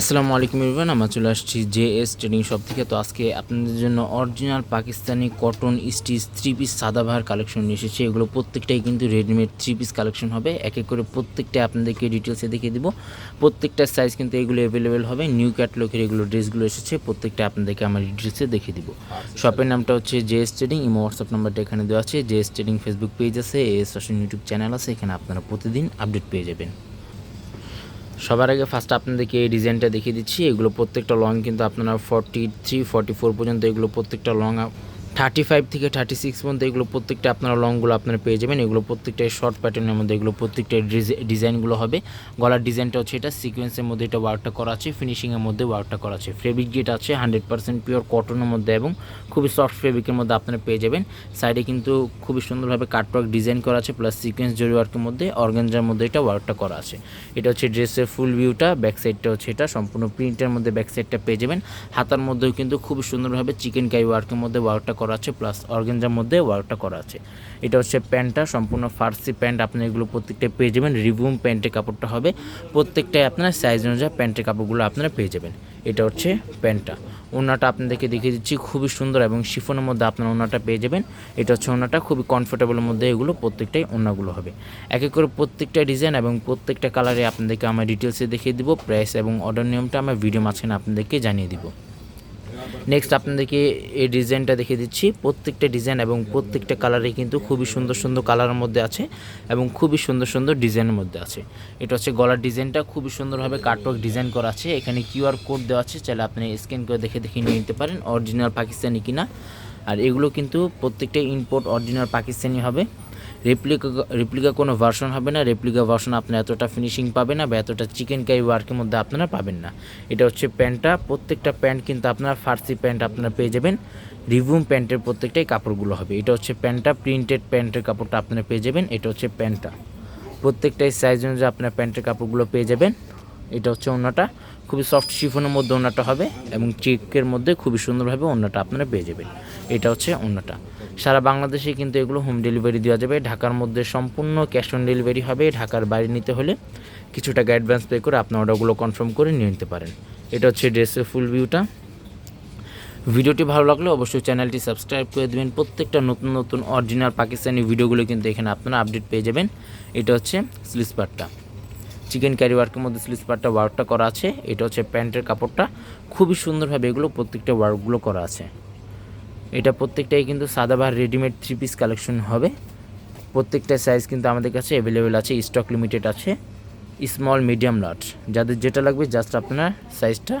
আসসালামু আলাইকুম ইরফান আমরা চলে আসছি জে এস ট্রেডিং শপ থেকে। তো আজকে আপনাদের জন্য original Pakistani cotton stitch three piece Sadabahar collection নিয়ে এসেছি। এগুলো প্রত্যেকটাই কিন্তু রেডিমেড থ্রি পিস কালেকশন হবে। এক এক করে প্রত্যেকটা আপনাদেরকে ডিটেলসে দেখিয়ে দিব। প্রত্যেকটা সাইজ কিন্তু এগুলো অ্যাভেলেবেল হবে। নিউ ক্যাটলগের এগুলো ড্রেসগুলো এসেছে। প্রত্যেকটা আপনাদেরকে আমার ডিটেলসে দেখিয়ে দিব। শপের নামটা হচ্ছে J S trading imo WhatsApp নাম্বারটা এখানে দেওয়া আছে। J S trading Facebook page আছে এস ফ্যাশন ইউটিউব চ্যানেল আছে। এখানে আপনারা প্রতিদিন আপডেট পেয়ে যাবেন। সবার আগে ফার্স্ট আপনাদেরকে এই ডিজাইনটা দেখিয়ে দিচ্ছি। এগুলো প্রত্যেকটা লং কিন্তু আপনারা ফর্টি থ্রি ফর্টি ফোর পর্যন্ত এগুলো প্রত্যেকটা লং থার্টি ফাইভ থেকে থার্টি সিক্স পর্যন্ত এগুলো প্রত্যেকটা আপনারা লংগুলো আপনারা পেয়ে যাবেন। এগুলো প্রত্যেকটাই শর্ট প্যাটার্নের মধ্যে এগুলো প্রত্যেকটা ডিজাইনগুলো হবে। গলার ডিজাইনটা হচ্ছে এটা সিকোয়েন্সের মধ্যে এটা ওয়ার্কটা করা আছে ফিনিশিংয়ের মধ্যে ওয়ার্কটা করা আছে। ফেব্রিক যেটা আছে হান্ড্রেড পার্সেন্ট পিওর কটনের মধ্যে এবং খুবই সফট ফেব্রিকের মধ্যে আপনারা পেয়ে যাবেন। সাইডে কিন্তু খুবই সুন্দরভাবে কাটওয়ার্ক ডিজাইন করা আছে প্লাস সিকোয়েন্স জরি ওয়ার্কের মধ্যে অর্গানজার মধ্যে এটা ওয়ার্কটা করা আছে। এটা হচ্ছে ড্রেসের ফুল ভিউটা ব্যাক সাইডটা হচ্ছে এটা, সম্পূর্ণ প্রিন্টের মধ্যে ব্যাক সাইডটা পেয়ে যাবেন। হাতার মধ্যেও কিন্তু খুব সুন্দরভাবে চিকেন কাই ওয়ার্কের মধ্যে ওয়ার্কটা করা আছে প্লাস অর্গানজার মধ্যে ওয়ার্কটা করা আছে। এটা হচ্ছে প্যান্টটা, সম্পূর্ণ ফার্সি প্যান্ট, আপনি এগুলো প্রত্যেকটা পেয়ে যাবেন। রিভুম প্যান্টের কাপড়টা হবে, প্রত্যেকটাই আপনার সাইজ অনুযায়ী প্যান্টের কাপড়গুলো আপনারা পেয়ে যাবেন। এটা হচ্ছে প্যান্টটা। ওনাটা আপনাদেরকে দেখিয়ে দিচ্ছি, খুবই সুন্দর এবং শিফনের মধ্যে আপনার ওনাটা পেয়ে যাবেন। এটা হচ্ছে ওনাটা খুবই কমফোর্টেবলের মধ্যে এগুলো প্রত্যেকটাই ওনাগুলো হবে। এক এক করে প্রত্যেকটা ডিজাইন এবং প্রত্যেকটা কালারে আপনাদেরকে আমার ডিটেলসে দেখিয়ে দিব প্রাইস এবং অর্ডার নিয়মটা আমার ভিডিও মাঝখানে আপনাদেরকে জানিয়ে দিব। নেক্সট আপনাদেরকে এই ডিজাইনটা দেখিয়ে দিচ্ছি। প্রত্যেকটা ডিজাইন এবং প্রত্যেকটা কালারে কিন্তু খুবই সুন্দর সুন্দর কালারের মধ্যে আছে এবং খুবই সুন্দর সুন্দর ডিজাইনের মধ্যে আছে। এটা হচ্ছে গলার ডিজাইনটা খুবই সুন্দরভাবে কাটওয়ার্ক ডিজাইন করা আছে। এখানে কিউআর কোড দেওয়া আছে, চাইলে আপনি স্ক্যান করে দেখে দেখে নিয়ে নিতে পারেন অরিজিনাল পাকিস্তানি কিনা। আর এগুলো কিন্তু প্রত্যেকটা ইম্পোর্ট অরিজিনাল পাকিস্তানি হবে। রেপ্লিকা রেপ্লিকা কোনো ভার্সন হবে না রেপ্লিকা ভার্সন আপনি এতটা ফিনিশিং পাবেন না বা এতটা চিকেন কারি ওয়ার্কের মধ্যে আপনারা পাবেন না। এটা হচ্ছে প্যান্টটা প্রত্যেকটা প্যান্ট কিন্তু আপনারা ফার্সি প্যান্ট আপনারা পেয়ে যাবেন, রিভুম প্যান্টের প্রত্যেকটাই কাপড়গুলো হবে। এটা হচ্ছে প্যান্টটা প্রিন্টেড প্যান্টের কাপড়টা আপনারা পেয়ে যাবেন, এটা হচ্ছে প্যান্টটা প্রত্যেকটাই সাইজ অনুযায়ী আপনার প্যান্টের কাপড়গুলো পেয়ে যাবেন, এটা হচ্ছে ওনাটা খুবই সফট শিফনের মধ্যে ওনাটা হবে এবং চেকের মধ্যে খুবই সুন্দরভাবে ওনাটা আপনারা পেয়ে যাবেন। এটা হচ্ছে অন্যটা। সারা বাংলাদেশে কিন্তু এগুলো হোম ডেলিভারি দেওয়া যাবে। ঢাকার মধ্যে সম্পূর্ণ ক্যাশ অন ডেলিভারি হবে। ঢাকার বাইরে নিতে হলে কিছু টাকা অ্যাডভান্স পে করে আপনার অর্ডারগুলো কনফার্ম করে নিয়ে নিতে পারেন। এটা হচ্ছে ড্রেসের ফুল ভিউটা ভিডিওটি ভালো লাগলে অবশ্যই চ্যানেলটি সাবস্ক্রাইব করে দেবেন। প্রত্যেকটা নতুন নতুন অরিজিনাল পাকিস্তানি ভিডিওগুলো কিন্তু এখানে আপনারা আপডেট পেয়ে যাবেন। এটা হচ্ছে স্লিস চিকেন ক্যারি ওয়ার্কের মধ্যে স্লিস ওয়ার্কটা করা আছে। এটা হচ্ছে প্যান্টের কাপড়টা। খুবই সুন্দরভাবে এগুলো প্রত্যেকটা ওয়ার্কগুলো করা আছে। এটা প্রত্যেকটাই কিন্তু সাদাবাহার রেডিমেড থ্রি পিস কালেকশন হবে। প্রত্যেকটা সাইজ কিন্তু আমাদের কাছে অ্যাভেলেবেল আছে স্টক লিমিটেড আছে স্মল মিডিয়াম লার্জ যাদের যেটা লাগবে জাস্ট আপনার সাইজটা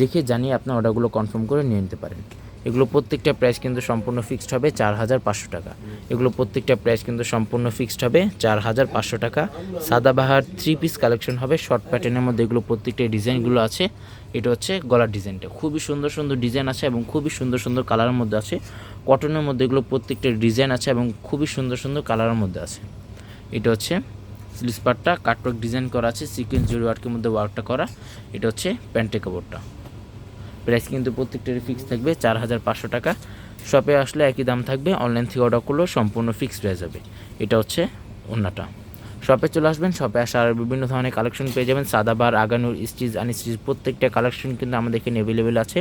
দেখে জানিয়ে আপনার অর্ডারগুলো কনফার্ম করে নিয়ে নিতে পারেন। এগুলো প্রত্যেকটা প্রাইস কিন্তু সম্পূর্ণ ফিক্সড হবে চার হাজার পাঁচশো টাকা। এগুলো প্রত্যেকটা প্রাইস কিন্তু সম্পূর্ণ ফিক্সড হবে চার হাজার পাঁচশো টাকা। সাদাবাহার থ্রি পিস কালেকশন হবে শর্ট প্যাটার্নের মধ্যে এগুলো প্রত্যেকটা ডিজাইনগুলো আছে। এটা হচ্ছে গলার ডিজাইনটা। খুবই সুন্দর সুন্দর ডিজাইন আছে এবং খুবই সুন্দর সুন্দর কালারের মধ্যে আছে। কটনের মধ্যে এগুলো প্রত্যেকটা ডিজাইন আছে এবং খুবই সুন্দর সুন্দর কালারের মধ্যে আছে। এটা হচ্ছে স্লিস পার্টটা কাটওয়ার্ক ডিজাইন করা আছে সিকোয়েন্স জরি ওয়ার্কের মধ্যে ওয়ার্কটা করা। এটা হচ্ছে প্যান্টের কাপড়টা। প্রাইস কিন্তু প্রত্যেকটারই ফিক্স থাকবে চার হাজার পাঁচশো টাকা। শপে আসলে একই দাম থাকবে অনলাইন থেকে অর্ডার করলেও সম্পূর্ণ ফিক্সড হয়ে যাবে। এটা হচ্ছে অন্যটা শপে চলে আসবেন শপে আসার বিভিন্ন ধরনের কালেকশন পেয়ে যাবেন সাদাবার আগানুর, স্টিচ, আনস্টিচ, প্রত্যেকটা কালেকশন কিন্তু আমাদের এখানে অ্যাভেলেবেল আছে।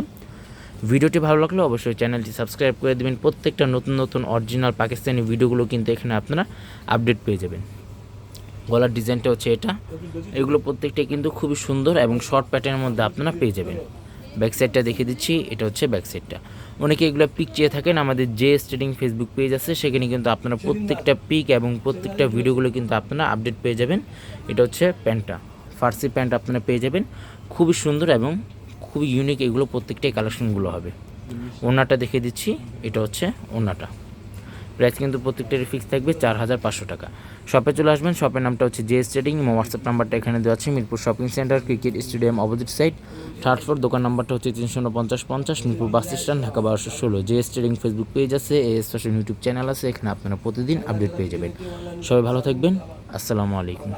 ভিডিওটি ভালো লাগলে অবশ্যই চ্যানেলটি সাবস্ক্রাইব করে দেবেন, প্রত্যেকটা নতুন নতুন অরিজিনাল পাকিস্তানি ভিডিওগুলো কিন্তু এখানে আপনারা আপডেট পেয়ে যাবেন। গলার ডিজাইনটা হচ্ছে এটা। এগুলো প্রত্যেকটাই কিন্তু খুবই সুন্দর এবং শর্ট প্যাটার্নের মধ্যে আপনারা পেয়ে যাবেন। ব্যাক সাইডটা দেখে দিচ্ছি এটা হচ্ছে ব্যাক সাইডটা অনেকে এগুলো পিক চেয়ে থাকেন আমাদের যে স্টেডিং ফেসবুক পেজ আছে সেখানে কিন্তু আপনারা প্রত্যেকটা পিক এবং প্রত্যেকটা ভিডিওগুলো কিন্তু আপনারা আপডেট পেয়ে যাবেন। এটা হচ্ছে প্যান্টটা ফার্সি প্যান্ট আপনারা পেয়ে যাবেন। খুবই সুন্দর এবং খুবই ইউনিক এগুলো প্রত্যেকটাই কালেকশনগুলো হবে। ওনাটা দেখে দিচ্ছি এটা হচ্ছে ওনাটা প্রাইস কিন্তু প্রত্যেকটারই ফিক্স থাকবে চার হাজার পাঁচশো টাকা। শপে চলে আসবেন শপের নামটা হচ্ছে জে ট্রেডিং এবং হোয়াটসঅ্যাপ নাম্বারটা এখানে দেওয়া আছে, Mirpur shopping centre cricket stadium opposite side third floor দোকান নাম্বারটা হচ্ছে তিনশো পঞ্চাশ পঞ্চাশ, মিরপুর বাস স্ট্যান্ড, ঢাকা বারোশো ষোলো। জে ট্রেডিং ফেসবুক পেজ আছে এস ফ্যাশন ইউটিউব চ্যানেল আছে, এখানে আপনারা প্রতিদিন আপডেট পেয়ে যাবেন। সবাই ভালো থাকবেন, আসসালামু আলাইকুম।